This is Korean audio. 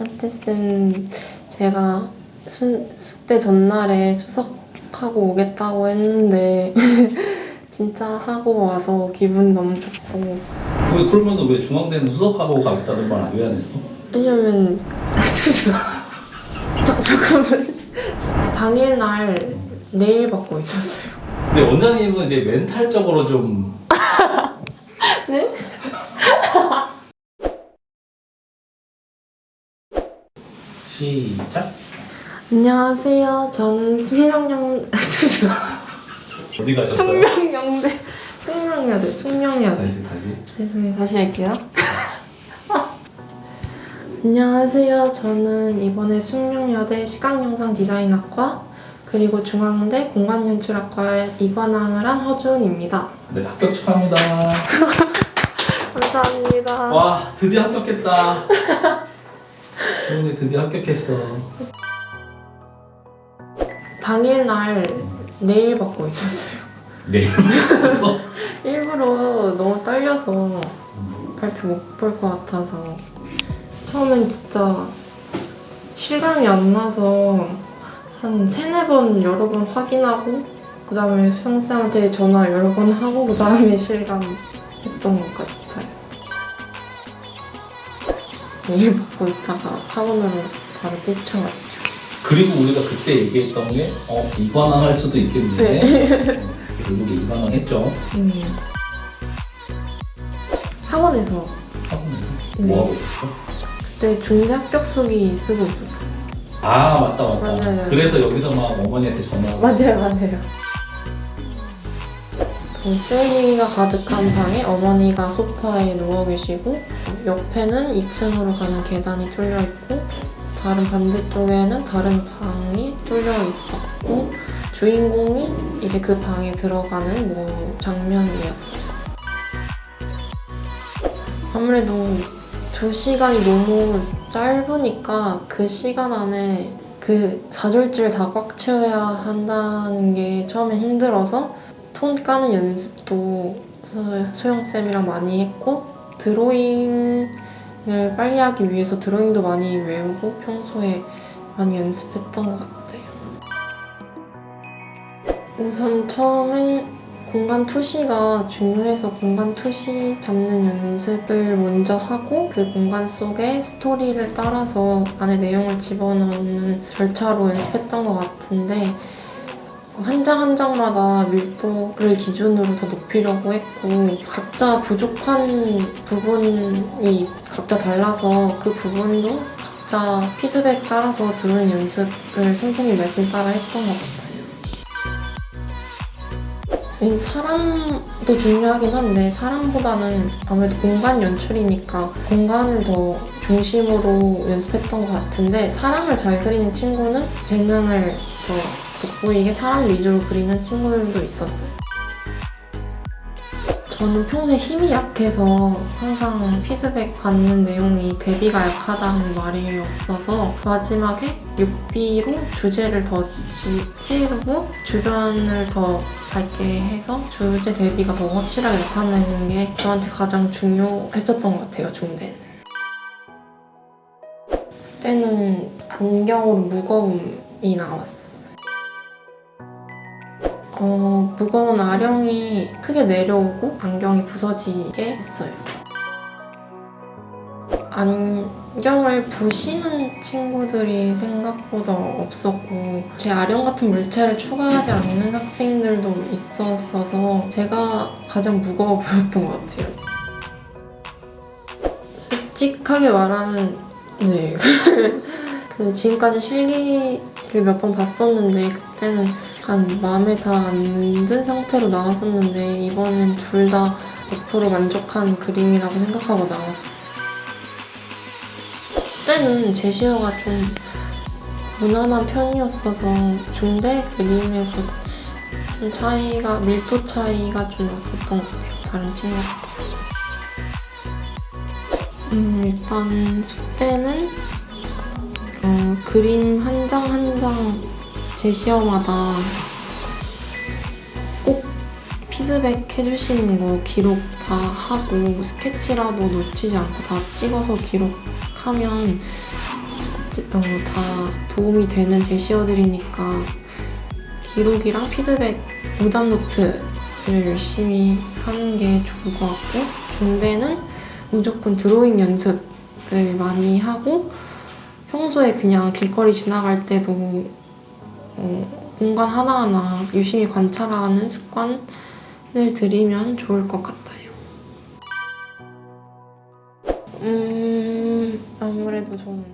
한테쌤 제가 수, 숙대 전날에 수석하고 오겠다고 했는데 진짜 하고 와서 기분 너무 좋고. 왜 그러면 왜 중앙대는 수석하고 가겠다는 말 왜 안 했어? 왜냐면 저- 잠깐만. 당일날 내일 받고 있었어요. 근데 원장님은 이제 멘탈적으로 좀 시작. 안녕하세요 저는 숙명영 어디 가셨어요? 숙명영대 숙명여대 숙명여대 다시 다시. 죄송해요. 다시 할게요. 안녕하세요. 저는 이번에 숙명여대 시각영상 디자인학과 그리고 중앙대 공간연출학과에 이관왕을 한 허준입니다. 네 합격 축하합니다. 감사합니다. 와 드디어 합격했다. 지훈이 드디어 합격했어. 당일날 내일 받고 있었어요. 내일 있었어? 일부러 너무 떨려서 발표 못 볼 것 같아서 처음엔 진짜 실감이 안 나서 한 세네 번 여러 번 확인하고 그 다음에 수영쌤한테 전화 여러 번 하고 그 다음에 실감했던 것 같아요. 내일 받고 있다가 학원으로 바로 뛰쳐갔죠. 그리고 우리가 그때 얘기했던 게 어, 이관왕 할 수도 있겠는데 어, 결국에 이관왕 했죠. 네. 학원에서 학원에서 네. 뭐 하고 있었어? 그때 중대 합격 수기 쓰고 있었어요. 아 맞다 맞다. 맞아요. 그래서 여기서 막 어머니한테 전화하고 맞아요, 맞아요. 그 쓰레기가 가득한 방에 어머니가 소파에 누워 계시고 옆에는 2층으로 가는 계단이 뚫려 있고 다른 반대쪽에는 다른 방이 뚫려 있었고 주인공이 이제 그 방에 들어가는 뭐 장면이었어요. 아무래도 두 시간이 너무 짧으니까 그 시간 안에 그 사졸줄 다꽉 채워야 한다는 게 처음에 힘들어서 톤 까는 연습도 소- 소영쌤이랑 많이 했고 드로잉을 빨리 하기 위해서 드로잉도 많이 외우고 평소에 많이 연습했던 것 같아요. 우선 처음엔 공간 투시가 중요해서 공간 투시 잡는 연습을 먼저 하고 그 공간 속에 스토리를 따라서 안에 내용을 집어넣는 절차로 연습했던 것 같은데 한 장 한 장마다 밀도를 기준으로 더 높이려고 했고 각자 부족한 부분이 각자 달라서 그 부분도 각자 피드백 따라서 들은 연습을 선생님 말씀 따라 했던 것 같아요. 이 사람도 중요하긴 한데 사람보다는 아무래도 공간 연출이니까 공간을 더 중심으로 연습했던 것 같은데 사람을 잘 그리는 친구는 재능을 더 돋보이게 사람 위주로 그리는 친구들도 있었어요. 저는 평소에 힘이 약해서 항상 피드백 받는 내용이 대비가 약하다는 말이었어서 마지막에 6B로 주제를 더 찌, 찌르고 주변을 더 밝게 해서 주제 대비가 더 확실하게 나타내는 게 저한테 가장 중요했었던 것 같아요, 중대는. 그때는 안경으로 무거움이 나왔었어요. 어, 무거운 아령이 크게 내려오고 안경이 부서지게 했어요. 안경을 부시는 친구들이 생각보다 없었고 제 아령 같은 물체를 추가하지 않는 학생들도 있었어서 제가 가장 무거워 보였던 것 같아요. 솔직하게 말하면 네. 그 지금까지 실기를 몇 번 봤었는데 그때는 약간 마음에 다 안 든 상태로 나왔었는데 이번엔 둘 다 100% 만족한 그림이라고 생각하고 나왔었어요. 그때는 제시어가 좀 무난한 편이었어서 중대 그림에서 좀 차이가 밀도 차이가 좀 났었던 것 같아요. 다른 친구들. 음, 일단 숙제는 어, 그림 한 장 한장 제시어마다. 꼭 피드백 해주시는 거 기록 다 하고 스케치라도 놓치지 않고 다 찍어서 기록하면 어, 다 도움이 되는 제시어들이니까 기록이랑 피드백, 무담 노트를 열심히 하는 게 좋을 것 같고 중대는 무조건 드로잉 연습을 많이 하고 평소에 그냥 길거리 지나갈 때도 어, 공간 하나하나 유심히 관찰하는 습관을 들이면 좋을 것 같아요. 음, 아무래도 저는